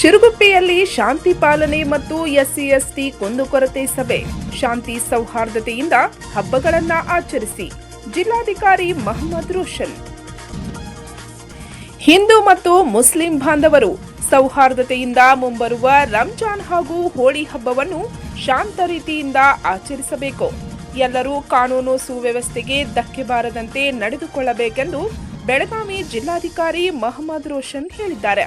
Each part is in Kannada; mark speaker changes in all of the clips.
Speaker 1: ಶಿರುಗುಪ್ಪಿಯಲ್ಲಿ ಶಾಂತಿ ಪಾಲನೆ ಮತ್ತು ಎಸ್ಸಿ ಎಸ್ಟಿ ಕುಂದುಕೊರತೆ ಸಭೆ. ಶಾಂತಿ ಸೌಹಾರ್ದತೆಯಿಂದ ಹಬ್ಬಗಳನ್ನ ಆಚರಿಸಿ. ಜಿಲ್ಲಾಧಿಕಾರಿ ಮಹಮ್ಮದ್ ರೋಷನ್. ಹಿಂದೂ ಮತ್ತು ಮುಸ್ಲಿಂ ಬಾಂಧವರು ಸೌಹಾರ್ದತೆಯಿಂದ ಮುಂಬರುವ ರಂಜಾನ್ ಹಾಗೂ ಹೋಳಿ ಹಬ್ಬವನ್ನು ಶಾಂತ ರೀತಿಯಿಂದ ಆಚರಿಸಬೇಕು. ಎಲ್ಲರೂ ಕಾನೂನು ಸುವ್ಯವಸ್ಥೆಗೆ ಧಕ್ಕೆ ಬಾರದಂತೆ ನಡೆದುಕೊಳ್ಳಬೇಕೆಂದು ಬೆಳಗಾವಿ ಜಿಲ್ಲಾಧಿಕಾರಿ ಮಹಮ್ಮದ್ ರೋಷನ್ ಹೇಳಿದ್ದಾರೆ.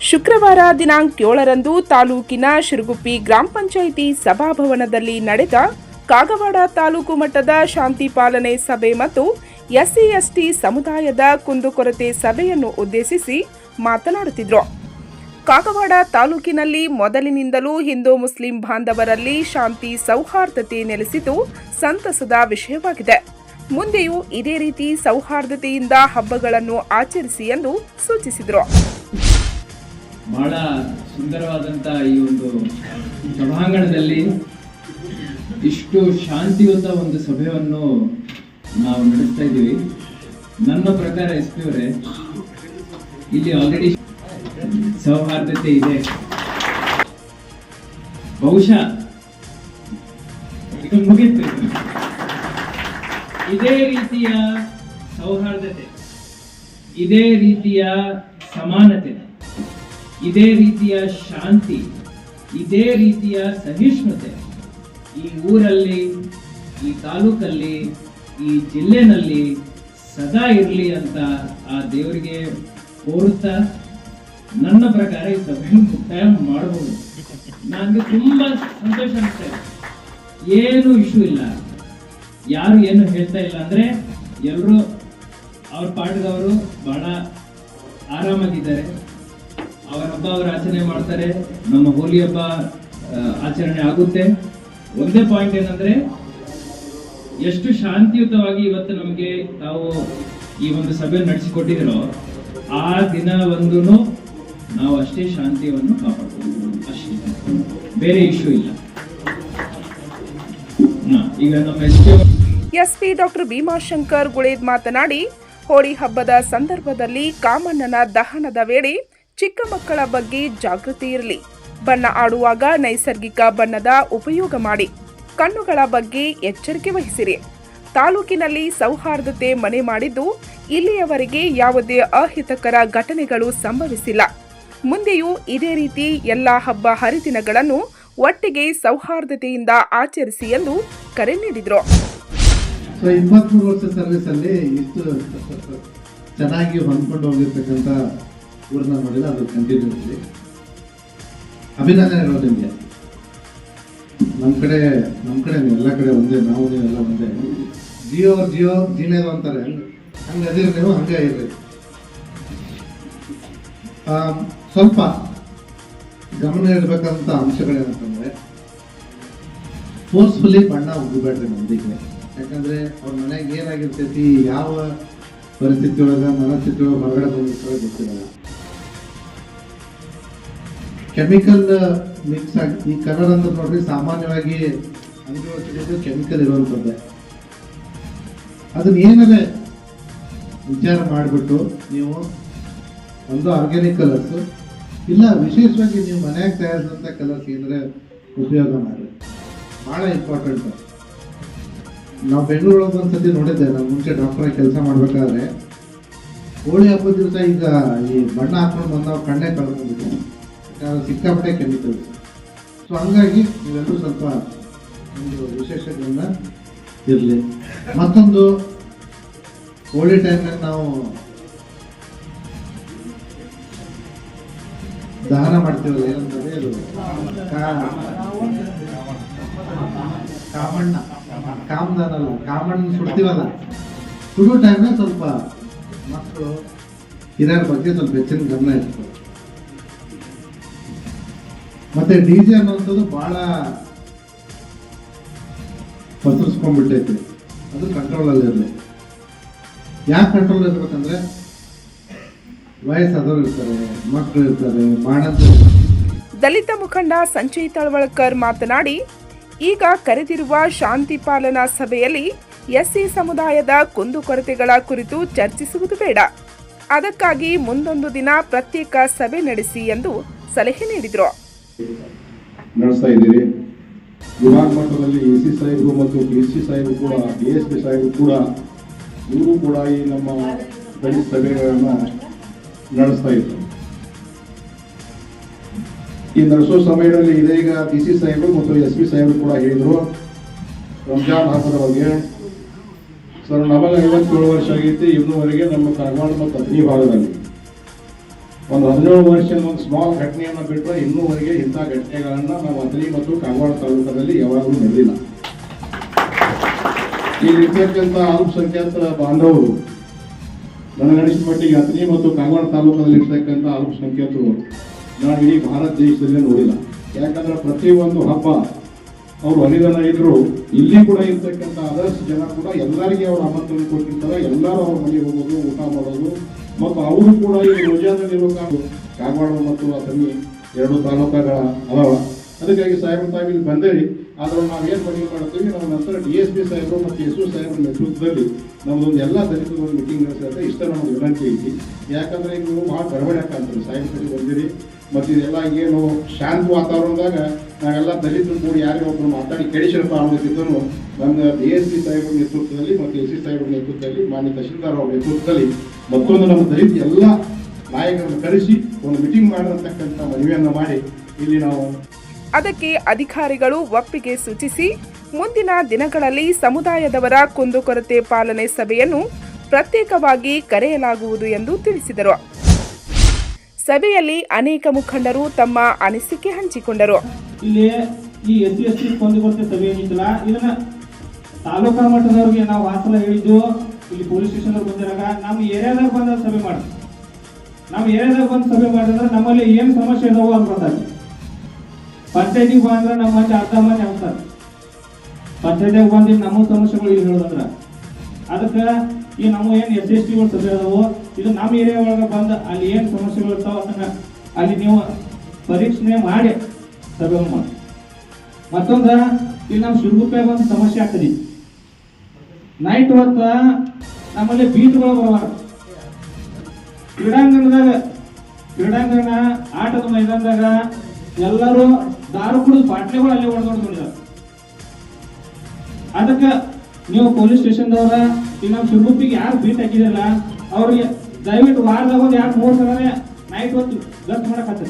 Speaker 1: ಶುಕ್ರವಾರ ದಿನಾಂಕ ಏಳರಂದು ತಾಲೂಕಿನ ಶಿರುಗುಪ್ಪಿ ಗ್ರಾಮ ಪಂಚಾಯಿತಿ ಸಭಾಭವನದಲ್ಲಿ ನಡೆದ ಕಾಗವಾಡ ತಾಲೂಕು ಮಟ್ಟದ ಶಾಂತಿ ಪಾಲನೆ ಸಭೆ ಮತ್ತು ಎಸ್ಸಿ ಎಸ್ಟಿ ಸಮುದಾಯದ ಕುಂದುಕೊರತೆ ಸಭೆಯನ್ನು ಉದ್ದೇಶಿಸಿ ಮಾತನಾಡುತ್ತಿದ್ರು. ಕಾಗವಾಡ ತಾಲೂಕಿನಲ್ಲಿ ಮೊದಲಿನಿಂದಲೂ ಹಿಂದೂ ಮುಸ್ಲಿಂ ಬಾಂಧವರಲ್ಲಿ ಶಾಂತಿ ಸೌಹಾರ್ದತೆ ನೆಲೆಸಿದ್ದು ಸಂತಸದ ವಿಷಯವಾಗಿದೆ. ಮುಂದೆಯೂ ಇದೇ ರೀತಿ ಸೌಹಾರ್ದತೆಯಿಂದ ಹಬ್ಬಗಳನ್ನು ಆಚರಿಸಿ ಎಂದು ಸೂಚಿಸಿದರು.
Speaker 2: ಬಹಳ ಸುಂದರವಾದಂಥ ಈ ಒಂದು ಸಭಾಂಗಣದಲ್ಲಿ ಇಷ್ಟು ಶಾಂತಿಯುತ ಒಂದು ಸಭೆಯನ್ನು ನಾವು ನಡೆಸ್ತಾ ಇದ್ದೀವಿ. ನನ್ನ ಪ್ರಕಾರ ಎಸ್ ಪಿ ಅವರೇ, ಇಲ್ಲಿ ಆಲ್ರೆಡಿ ಸೌಹಾರ್ದತೆ ಇದೆ. ಬಹುಶಃ ಮುಗಿತು ಮುಗೀತು. ಇದೇ ರೀತಿಯ ಸೌಹಾರ್ದತೆ, ಇದೇ ರೀತಿಯ ಸಮಾನತೆ. ಇದೇ ರೀತಿಯ ಶಾಂತಿ, ಇದೇ ರೀತಿಯ ಸಹಿಷ್ಣುತೆ. ಈ ಊರಲ್ಲಿ, ಈ ತಾಲೂಕಲ್ಲಿ, ಈ ಜಿಲ್ಲೆನಲ್ಲಿ ಸದಾ ಇರಲಿ ಅಂತ ಆ ದೇವರಿಗೆ ಕೋರುತ್ತಾ ನನ್ನ ಪ್ರಕಾರ ಈ ಸಭೆಯನ್ನು ಮುಕ್ತಾಯ ಮಾಡಬಹುದು. ನನಗೆ ತುಂಬಾ ಸಂತೋಷ ಇದೆ ಏನು ಇಶ್ಯೂ ಇಲ್ಲ. ಯಾರು ಏನು ಹೇಳ್ತಾ ಇಲ್ಲ ಅಂದ್ರೆ ಎಲ್ಲರೂ ಅವ್ರ ಪಾಠದವರು ಭಾಳ ಆರಾಮಾಗಿದ್ದಾರೆ. ಅವರ ಹಬ್ಬ ಅವರು ಆಚರಣೆ ಮಾಡ್ತಾರೆ. ನಮ್ಮ ಹೋಲಿ ಹಬ್ಬ ಆಚರಣೆ ಆಗುತ್ತೆ. ಒಂದೇ ಪಾಯಿಂಟ್ ಏನಂದ್ರೆ, ಎಷ್ಟು ಶಾಂತಿಯುತವಾಗಿ ಇವತ್ತು ನಮಗೆ ತಾವು ಈ ಒಂದು ಸಭೆ ನಡೆಸಿಕೊಟ್ಟಿದಿರೋ, ಆ ದಿನ ಒಂದು ನಾವು ಅಷ್ಟೇ ಶಾಂತಿಯನ್ನು ಕಾಪಾಡ್ಬೋದು ಅಷ್ಟೇ. ಬೇರೆ ಇಶ್ಯೂ ಇಲ್ಲ. ಈಗ ನಮ್ಮ S
Speaker 1: SP doctor Bhimashankar Guled ಮಾತನಾಡಿ, ಹೋಳಿ ಹಬ್ಬದ ಸಂದರ್ಭದಲ್ಲಿ ಕಾಮಣ್ಣನ ದಹನದ ವೇಳೆ ಚಿಕ್ಕ ಮಕ್ಕಳ ಬಗ್ಗೆ ಜಾಗೃತಿ ಇರಲಿ. ಬಣ್ಣ ಆಡುವಾಗ ನೈಸರ್ಗಿಕ ಬಣ್ಣದ ಉಪಯೋಗ ಮಾಡಿ. ಕಣ್ಣುಗಳ ಬಗ್ಗೆ ಎಚ್ಚರಿಕೆ ವಹಿಸಿರಿ. ತಾಲೂಕಿನಲ್ಲಿ ಸೌಹಾರ್ದತೆ ಮನೆ ಮಾಡಿದ್ದು ಇಲ್ಲಿಯವರೆಗೆ ಯಾವುದೇ ಅಹಿತಕರ ಘಟನೆಗಳು ಸಂಭವಿಸಿಲ್ಲ. ಮುಂದೆಯೂ ಇದೇ ರೀತಿ ಎಲ್ಲ ಹಬ್ಬ ಹರಿದಿನಗಳನ್ನು ಒಟ್ಟಿಗೆ ಸೌಹಾರ್ದತೆಯಿಂದ ಆಚರಿಸಿ ಎಂದು ಕರೆ ನೀಡಿದರು.
Speaker 3: ಇಪ್ಪತ್ತ್ಮೂರು ವರ್ಷ ಸರ್ವಿಸಲ್ಲಿ ಇಷ್ಟು ಚೆನ್ನಾಗಿ ಹೊಂದ್ಕೊಂಡು ಹೋಗಿರ್ತಕ್ಕಂಥ ಊರನ್ನ ಮಾಡಿಲ್ಲ ಅದು ಕಂಟಿನ್ಯೂಸ್ಲಿ ಅಭಿನಂದನೆಗಳು ನಿಮಗೆ. ನಮ್ಮ ಕಡೆ ನಮ್ಮ ಕಡೆ ಎಲ್ಲ ಕಡೆ ಒಂದೇ, ನಾವು ಎಲ್ಲ ಒಂದೇ. ಜಿಯೋ ಜಿಯೋ, ಜಿಮೇಲ್ ಅಂತಾರೆ. ಹಂಗೆ ಅದಿರಿ ನೀವು, ಹಂಗೆ ಇರ್ರಿ. ಸ್ವಲ್ಪ ಗಮನ ಇಡಬೇಕಂತ ಅಂಶಗಳೇನಂತಂದರೆ ಫೋರ್ಸ್ಫುಲಿ ಬಣ್ಣ ಉಗ್ಬೇಡ್ರಿ ಮಂದಿಗೆ. ಯಾಕಂದ್ರೆ ಅವ್ರ ಮನೆಗೆ ಏನಾಗಿರ್ತೈತಿ, ಯಾವ ಪರಿಸ್ಥಿತಿ ಒಳಗೆ ಮನಸ್ಥಿತಿ ಒಳಗೆ ಹೊರಗಡೆ ಬಂದಿರ್ತಾರೆ ಗೊತ್ತಿರಲ್ಲ. ಕೆಮಿಕಲ್ ಮಿಕ್ಸ್ ಆಗಿ, ಈ ಕಲರ್ ಅಂದ್ರೆ ನೋಡ್ರಿ, ಸಾಮಾನ್ಯವಾಗಿ ಅಂಗಡಿ ಕೆಮಿಕಲ್ ಇರುವಂಥದ್ದೇ. ಅದನ್ನ ಏನಾರೆ ವಿಚಾರ ಮಾಡಿಬಿಟ್ಟು ನೀವು ಒಂದು ಆರ್ಗ್ಯಾನಿಕ್ ಕಲರ್ಸು ಇಲ್ಲ ವಿಶೇಷವಾಗಿ ನೀವು ಮನೆಯಾಗ ತಯಾರಿಸಿದಂಥ ಕಲರ್ಸ್ ಏನಾರೆ ಉಪಯೋಗ ಮಾಡಿ ಭಾಳ ಇಂಪಾರ್ಟೆಂಟ್ ನಾವು ಬೆಂಗಳೂರೊಳಗೆ ಒಂದ್ಸತಿ ನೋಡಿದ್ದೆ ನಾವು ಮುಂಚೆ ಡಾಕ್ಟರ್ ಕೆಲಸ ಮಾಡಬೇಕಾದ್ರೆ, ಹೋಳಿ ಹಬ್ಬದ ದಿವಸ ಈಗ ಈ ಬಣ್ಣ ಹಾಕೊಂಡು ನಾವು ಕಣ್ಣೇ ಕಳ್ಕೊಂಡ್ಬಿಟ್ಟು ಸಿಕ್ಕಾಪಟ್ಟೆ ಕೆಮಿಕಲ್ಸ್ ಸೊ ಹಂಗಾಗಿ ಇವೆಲ್ಲರೂ ಸ್ವಲ್ಪ ಒಂದು ವಿಶೇಷಗಳನ್ನ ಇರಲಿ. ಮತ್ತೊಂದು ಹೋಳಿ ಟೈಮ್ನಾಗ ನಾವು ದಹನ ಮಾಡ್ತೀವಲ್ಲ ಏನಂತಾರೆ ಕಾ- ಕಾಮಣ್ಣ. ಕಾಮದಾನ ಅಲ್ಲ ಕಾಮಣ್ಣ ಸುಡ್ತೀವಲ್ಲ. ಸುಡೋ ಟೈಮ್ನಾಗ ಸ್ವಲ್ಪ ಮಕ್ಕಳು, ಹಿರಿಯರ ಬಗ್ಗೆ ಸ್ವಲ್ಪ ಹೆಚ್ಚಿನ ಗಮನ ಇರ್ತದೆ ಮತ್ತೆ ಡಿ ಜೆ ಅನ್ನೋಂಥದ್ದು ಬಹಳ ಪಸರಿಸ್ಕೊಂಡ್ಬಿಟ್ಟೈತಿ. ಅದು ಕಂಟ್ರೋಲಲ್ಲಿ ಇರಲಿ. ಯಾಕೆ ಕಂಟ್ರೋಲ್ ಇರ್ಬೇಕಂದ್ರೆ ವಯಸ್ಸಾದವ್ರು ಇರ್ತಾರೆ ಮಕ್ಕಳು ಇರ್ತಾರೆ ಮಾಡಂತ
Speaker 1: ದಲಿತ ಮುಖಂಡ ಸಂಜಯ್ ತಳವಳ್ಕರ್ ಮಾತನಾಡಿ, ಈಗ ಕರೆದಿರುವ ಶಾಂತಿ ಪಾಲನಾ ಸಭೆಯಲ್ಲಿ ಎಸ್ಸಿ ಸಮುದಾಯದ ಕುಂದುಕೊರತೆಗಳ ಕುರಿತು ಚರ್ಚಿಸುವುದು ಬೇಡ. ಅದಕ್ಕಾಗಿ ಮುಂದೊಂದು ದಿನ ಪ್ರತ್ಯೇಕ ಸಭೆ ನಡೆಸಿ ಎಂದು ಸಲಹೆ ನೀಡಿದರು.
Speaker 4: ನಡೆಸ್ತಾ ಇದ್ದೀರಿ. ವಿಭಾಗ ಮಟ್ಟದಲ್ಲಿ ಎ ಸಿ ಸಾಹೇಬರು ಮತ್ತು ಡಿ ಸಿ ಸಾಹೇಬರು ಕೂಡ, ಡಿ ಎಸ್ ಪಿ ಸಾಹೇಬರು ಕೂಡ, ಇವರು ಕೂಡ ಈ ನಮ್ಮ ದಲಿತ ಸಭೆಗಳನ್ನು ನಡೆಸ್ತಾ ಇದ್ದರು ಈ ನಡೆಸೋ ಸಮಯದಲ್ಲಿ ಇದೀಗ ಡಿ ಸಿ ಸಾಹೇಬರು ಮತ್ತು ಎಸ್ ಪಿ ಸಾಹೇಬರು ಕೂಡ ಹೇಳಿದರು. ರಂಜಾನ್ ಹಬ್ಬದ ಬಗ್ಗೆ. ಸರ್ ನಮಗೆ ಐವತ್ತೇಳು ವರ್ಷ ಆಗೈತಿ, ಇನ್ನೂವರೆಗೆ ನಮ್ಮ ಕಾರವಾರ ಮತ್ತು ಅಗ್ನಿ ಭಾಗದಲ್ಲಿ. ಒಂದು ಹದಿನೇಳು ವರ್ಷದ ಒಂದು ಸ್ಮಾಲ್ ಘಟನೆಯನ್ನು ಬಿಟ್ಟರೆ ಇನ್ನೂವರೆಗೆ ಇಂಥ ಘಟನೆಗಳನ್ನು ನಾವು ಅಥಣಿ ಮತ್ತು ಕಾಗವಾಡ ತಾಲೂಕದಲ್ಲಿ ಯಾವಾಗಲೂ ನಡೆದಿಲ್ಲ ಇಲ್ಲಿರ್ತಕ್ಕಂಥ ಅಲ್ಪಸಂಖ್ಯಾತ ಬಾಂಧವರು ನನಗನಿಸಿದ ಮಟ್ಟಿಗೆ ಅತ್ನಿ ಮತ್ತು ಕಾಗವಾಡ ತಾಲೂಕಲ್ಲಿ ಇರ್ತಕ್ಕಂಥ ಅಲ್ಪಸಂಖ್ಯಾತರು ನಾನು ಇಡೀ ಭಾರತ ದೇಶದಲ್ಲೇ ನೋಡಿಲ್ಲ. ಯಾಕಂದ್ರೆ ಪ್ರತಿಯೊಂದು ಹಬ್ಬ ಅವರು ಹರಿದನ ಇದ್ರು, ಇಲ್ಲಿ ಕೂಡ ಇರ್ತಕ್ಕಂಥ ಅದರ್ಸ್ ಜನ ಕೂಡ ಎಲ್ಲರಿಗೆ ಅವ್ರ ಆಮಂತ್ರಣ ಕೊಟ್ಟಿರ್ತಾರೆ. ಎಲ್ಲರೂ ಅವ್ರ ಮನೆಗೆ ಹೋಗೋದು, ಊಟ ಮಾಡೋದು ಮತ್ತು ಅವರು ಕೂಡ ಈ ರೋಜಾದಲ್ಲಿರುವ ಕಾಗವಾಡ ಮತ್ತು ಅಥಣಿ ಎರಡು ತಾಲೂಕುಗಳ ಅದಾವ. ಅದಕ್ಕಾಗಿ ಸಾಹೇಬ್ರ ತಾವು ಇಲ್ಲಿ ಬಂದೇಳಿ ಆದ್ರೆ ನಾವು ಏನು ಮನವಿ ಮಾಡ್ತೀವಿ ನಮ್ಮ ನಂತರ ಡಿ ಎಸ್ ಪಿ ಸಾಹೇಬರು ಮತ್ತು ಎಸ್ ಯು ಸಾಹೇಬ್ರ ನೇತೃತ್ವದಲ್ಲಿ ನಮ್ಮದೊಂದು ಎಲ್ಲ ದಲಿತರ ಒಂದು ಮೀಟಿಂಗ್ ನಡೆಸಿದ್ರೆ ಇಷ್ಟ ನಮ್ಗೆ ವಿನಂತಿ ಐತಿ. ಯಾಕಂದ್ರೆ ಈಗ ನೀವು ಭಾಳ ಗಡಬಡಿ ಕಾಣ್ತೀರಿ ಸಾಹಿತ್ಯ ಬಂದಿರಿ. ಮತ್ತು ಇದೆಲ್ಲ ಏನು ಶಾಂತ ವಾತಾವರಣದಾಗ ನಾವೆಲ್ಲ ದಲಿತರು ಕೂಡಿ ಯಾರೇ ಒಬ್ಬರು ಮಾತಾಡಿ ಕೆಡಿಸಿರಪ್ಪ ಅನ್ನೋದಿದ್ದನು ನಮ್ಮ ಬಿ ಎಸ್ ಪಿ ಸಾಹೇಬ್ರ ನೇತೃತ್ವದಲ್ಲಿ ಮತ್ತು ಎಸ್ ಸಿ ಸಾಹೇಬ್ರ ನೇತೃತ್ವದಲ್ಲಿ ಮಾನ್ಯ ತಹಶೀಲ್ದಾರ್ ಅವರ ನೇತೃತ್ವದಲ್ಲಿ ಮತ್ತೊಂದು ನಮ್ಮ ದಲಿತ ಎಲ್ಲ ನಾಯಕರನ್ನು ಕರೆಸಿ ಒಂದು ಮೀಟಿಂಗ್ ಮಾಡಿರತಕ್ಕಂಥ ಮನವಿಯನ್ನು ಮಾಡಿ ಇಲ್ಲಿ ನಾವು
Speaker 1: ಅದಕ್ಕೆ ಅಧಿಕಾರಿಗಳು ಒಪ್ಪಿಗೆ ಸೂಚಿಸಿ, ಮುಂದಿನ ದಿನಗಳಲ್ಲಿ ಸಮುದಾಯದವರ ಕುಂದುಕೊರತೆ ಪಾಲನೆ ಸಭೆಯನ್ನು ಪ್ರತ್ಯೇಕವಾಗಿ ಕರೆಯಲಾಗುವುದು ಎಂದು ತಿಳಿಸಿದರು. ಸಭೆಯಲ್ಲಿ ಅನೇಕ ಮುಖಂಡರು ತಮ್ಮ ಅನಿಸಿಕೆ ಹಂಚಿಕೊಂಡರು.
Speaker 5: ಇಲ್ಲಿ ಈ ಎಸ್ ಸಿ ಎಸ್ ಟಿ ಹೊಂದಿಕೊಳ್ತೆ ಸಭೆ ಏನಿದ್ದಿಲ್ಲ ಇದನ್ನ ತಾಲೂಕಾ ಮಟ್ಟದವ್ರಿಗೆ ನಾವು ಆ ಸಲ ಹೇಳಿದ್ದು, ಇಲ್ಲಿ ಪೊಲೀಸ್ ಸ್ಟೇಷನ್ ಬಂದಿರಾಗ, ನಮ್ಮ ಏರಿಯಾದಾಗ ಬಂದ ಸಭೆ ಮಾಡಿ. ನಮ್ಮ ಏರಿಯಾದಾಗ ಬಂದು ಸಭೆ ಮಾಡಿದ್ರೆ ನಮ್ಮಲ್ಲಿ ಏನು ಸಮಸ್ಯೆ ಇದಾವೋ ಅಂತ ಗೊತ್ತಾಗ್ತದೆ. ಪಂಚಾಯತಿಗೆ ಬಂದ್ರೆ ನಮ್ಮ ಮಂದಿ ಅರ್ಧ ಮಂದಿ ಅಂತಾರೆ ಪಂಚಾಯತಿಗೆ ಬಂದು ನಮ್ಮ ಸಮಸ್ಯೆಗಳು ಇಲ್ಲಿ ಹೇಳೋದಂದ್ರ. ಅದಕ್ಕೆ ಈ ನಮ್ಮ ಏನು ಎಸ್ ಎಸ್ ಟಿಗಳು ಸದ್ಯ ಅದಾವೋ ಇದು ನಮ್ಮ ಏರಿಯಾ ಒಳಗೆ ಬಂದು ಅಲ್ಲಿ ಏನು ಸಮಸ್ಯೆಗಳು ಇರ್ತಾವೆ ಅದನ್ನು ಅಲ್ಲಿ ನೀವು ಪರೀಕ್ಷೆ ಮಾಡಿ ಸರ್ವೆ ಮಾಡಿ. ಮತ್ತೊಂದ, ಇಲ್ಲಿ ನಮ್ಮ ಶಿವಗುಪ್ಪೆಗೆ ಒಂದು ಸಮಸ್ಯೆ ಆಗ್ತದೆ. ನೈಟ್ ಹೊತ್ತು ನಮ್ಮಲ್ಲಿ ಬೀಟ್ಗಳು ಬರಬಾರ ಕ್ರೀಡಾಂಗಣದಾಗ, ಕ್ರೀಡಾಂಗಣ, ಆಟದ ಮೈದಾನದಾಗ ಎಲ್ಲರೂ ದಾರು ಕುಡಿದು ಬಾಟ್ಲಿಗಳು ಅಲ್ಲಿ ಹೊಡೆದೊಡ್ಕೊಂಡಿದ್ದಾರೆ ಅದಕ್ಕೆ ನೀವು ಪೊಲೀಸ್ ಸ್ಟೇಷನ್ದವ್ರ ಈಗ ನಮ್ಮ ಶಿವಗುಪ್ಪಿಗೆ ಯಾರು ಬೀಟ್ ಹಾಕಿದಿರಲ್ಲ ಅವ್ರಿಗೆ ದಯವಿಟ್ಟು ವಾರದಾಗ ಒಂದು ಎರಡು, ಮೂರು ಸಲ ನೈಟ್ ಹೊತ್ತು ಗಸ್ಟ್ ಮಾಡಕ್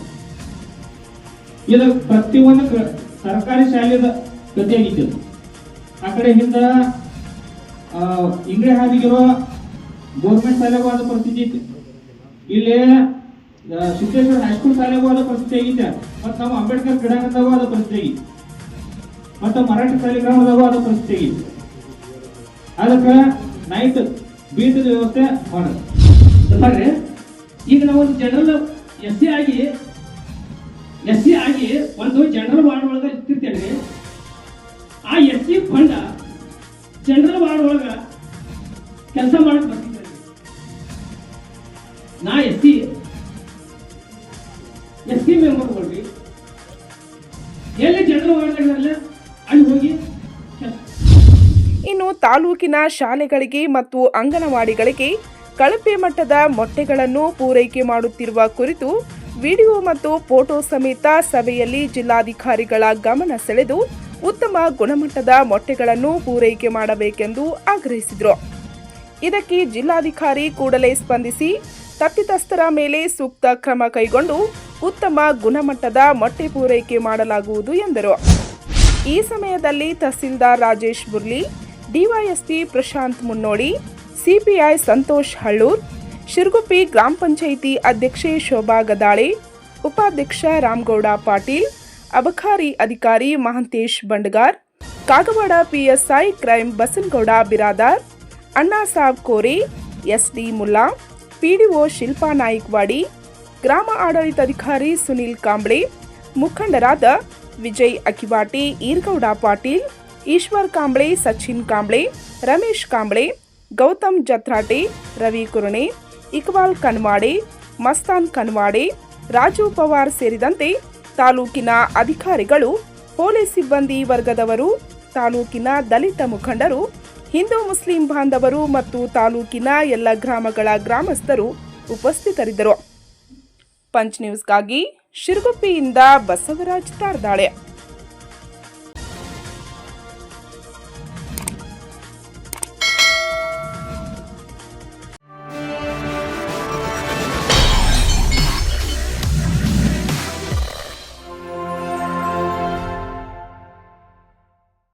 Speaker 5: ಇದು ಪ್ರತಿಯೊಂದು ಸರ್ಕಾರಿ ಶಾಲೆದ ಗತಿಯಾಗಿತ್ತು ಆ ಕಡೆ ಹಿಂದ ಇಂಗ್ರೆ ಹಾದಿಗಿರೋ ಗೌರ್ಮೆಂಟ್ ಶಾಲೆಗೂ ಆದ ಪರಿಸ್ಥಿತಿ ಇತ್ತು ಇಲ್ಲಿ ಸಿದ್ದೇಶ್ವರ ಹೈಸ್ಕೂಲ್ ಶಾಲೆಗೂ ಆದ ಪರಿಸ್ಥಿತಿ ಆಗಿತ್ತು ಮತ್ತು ನಮ್ಮ ಅಂಬೇಡ್ಕರ್ ಕ್ರೀಡಾಂಗಣದಾಗೂ ಆದ ಪರಿಸ್ಥಿತಿ ಆಗಿತ್ತು ಮತ್ತು ಮರಾಠಿ ಶಾಲೆ ಗ್ರಾಮದಾಗೂ ಆದ ಪರಿಸ್ಥಿತಿ ಆಗಿತ್ತು ಅದಕ್ಕೆ ನೈಟ್ ಬೀಟದ ವ್ಯವಸ್ಥೆ ಮಾಡೋದು
Speaker 6: ನೋಡ್ರಿ ಈಗ ನಾವು ಒಂದು ಜನರಲ್ ಎಸ್ ಸಿ ಆಗಿ ಎಸ್ ಸಿ ಆಗಿ ಒಂದು ಜನರಲ್ ವಾರ್ಡ್ ಒಳಗೆ ಇರ್ತಿರ್ತೇವೆ ಆ ಎಸ್ ಸಿ ಫಂಡ ಜನರಲ್ ವಾರ್ಡ್ ಒಳಗೆ ಕೆಲಸ ಮಾಡಕ್ ಬರ್ತಿದ್ದೇನೆ ನಾ ಎಸ್ ಸಿ ಎಸ್ ಸಿ ಮೆಂಬರ್ಗಳ್ರಿ ಎಲ್ಲಿ ಜನರಲ್ ವಾರ್ಡ್ದಾಗಲ್ಲ
Speaker 1: ತಾಲೂಕಿನ ಶಾಲೆಗಳಿಗೆ ಮತ್ತು ಅಂಗನವಾಡಿಗಳಿಗೆ ಕಳಪೆ ಮಟ್ಟದ ಮೊಟ್ಟೆಗಳನ್ನು ಪೂರೈಕೆ ಮಾಡುತ್ತಿರುವ ಕುರಿತು ವಿಡಿಯೋ ಮತ್ತು ಫೋಟೋ ಸಮೇತ ಸಭೆಯಲ್ಲಿ ಜಿಲ್ಲಾಧಿಕಾರಿಗಳ ಗಮನ ಸೆಳೆದು ಉತ್ತಮ ಗುಣಮಟ್ಟದ ಮೊಟ್ಟೆಗಳನ್ನು ಪೂರೈಕೆ ಮಾಡಬೇಕೆಂದು ಆಗ್ರಹಿಸಿದರು. ಇದಕ್ಕೆ ಜಿಲ್ಲಾಧಿಕಾರಿ ಕೂಡಲೇ ಸ್ಪಂದಿಸಿ ತಪ್ಪಿತಸ್ಥರ ಮೇಲೆ ಸೂಕ್ತ ಕ್ರಮ ಕೈಗೊಂಡು ಉತ್ತಮ ಗುಣಮಟ್ಟದ ಮೊಟ್ಟೆ ಪೂರೈಕೆ ಮಾಡಲಾಗುವುದು ಎಂದರು. ಈ ಸಮಯದಲ್ಲಿ ತಹಸೀಲ್ದಾರ್ ರಾಜೇಶ್ ಬುರ್ಲಿ ಡಿವೈಎಸ್ಪಿ ಪ್ರಶಾಂತ್ ಮುನ್ನೋಡಿ, ಸಿಪಿಐ ಸಂತೋಷ್ ಹಳ್ಳೂರ್, ಶಿರ್ಗುಪ್ಪಿ ಗ್ರಾಮ ಪಂಚಾಯಿತಿ ಅಧ್ಯಕ್ಷೆ ಶೋಭಾ ಗದಾಳೆ, ಉಪಾಧ್ಯಕ್ಷ ರಾಮಗೌಡ ಪಾಟೀಲ್, ಅಬಕಾರಿ ಅಧಿಕಾರಿ Mahantesh Bandagar, Kagwad PSI crime Basangouda Biradar, Anna Sab Kore, SD Mulla, PDO Shilpa Nayakwadi, ಗ್ರಾಮ ಆಡಳಿತಾಧಿಕಾರಿ ಸುನೀಲ್ ಕಾಂಬ್ಳೆ, ಮುಖಂಡರಾದ ವಿಜಯ್ ಅಕಿವಾಟಿ, ಈರ್ಗೌಡ ಪಾಟೀಲ್ ಈಶ್ವರ್ ಕಾಂಬ್ಳೆ, ಸಚಿನ್ ಕಾಂಬ್ಳೆ, ರಮೇಶ್ ಕಾಂಬ್ಳೆ, ಗೌತಮ್ ಜತ್ರಾಟೆ, ರವಿ ಕುರುಣೆ, ಇಕ್ಬಾಲ್ ಕನ್ವಾಡೆ, ಮಸ್ತಾನ್ ಕನ್ವಾಡೆ, ರಾಜು ಪವಾರ್ ಸೇರಿದಂತೆ ತಾಲೂಕಿನ ಅಧಿಕಾರಿಗಳು, ಪೊಲೀಸ್ ಸಿಬ್ಬಂದಿ ವರ್ಗದವರು, ತಾಲೂಕಿನ ದಲಿತ ಮುಖಂಡರು, ಹಿಂದೂ ಮುಸ್ಲಿಂ ಬಾಂಧವರು ಮತ್ತು ತಾಲೂಕಿನ ಎಲ್ಲ ಗ್ರಾಮಗಳ ಗ್ರಾಮಸ್ಥರು ಉಪಸ್ಥಿತರಿದ್ದರು. ಪಂಚ್ ನ್ಯೂಸ್ಗಾಗಿ ಶಿರಗುಪ್ಪಿಯಿಂದ ಬಸವರಾಜ್ ತಾರ್ದಾಳೆ.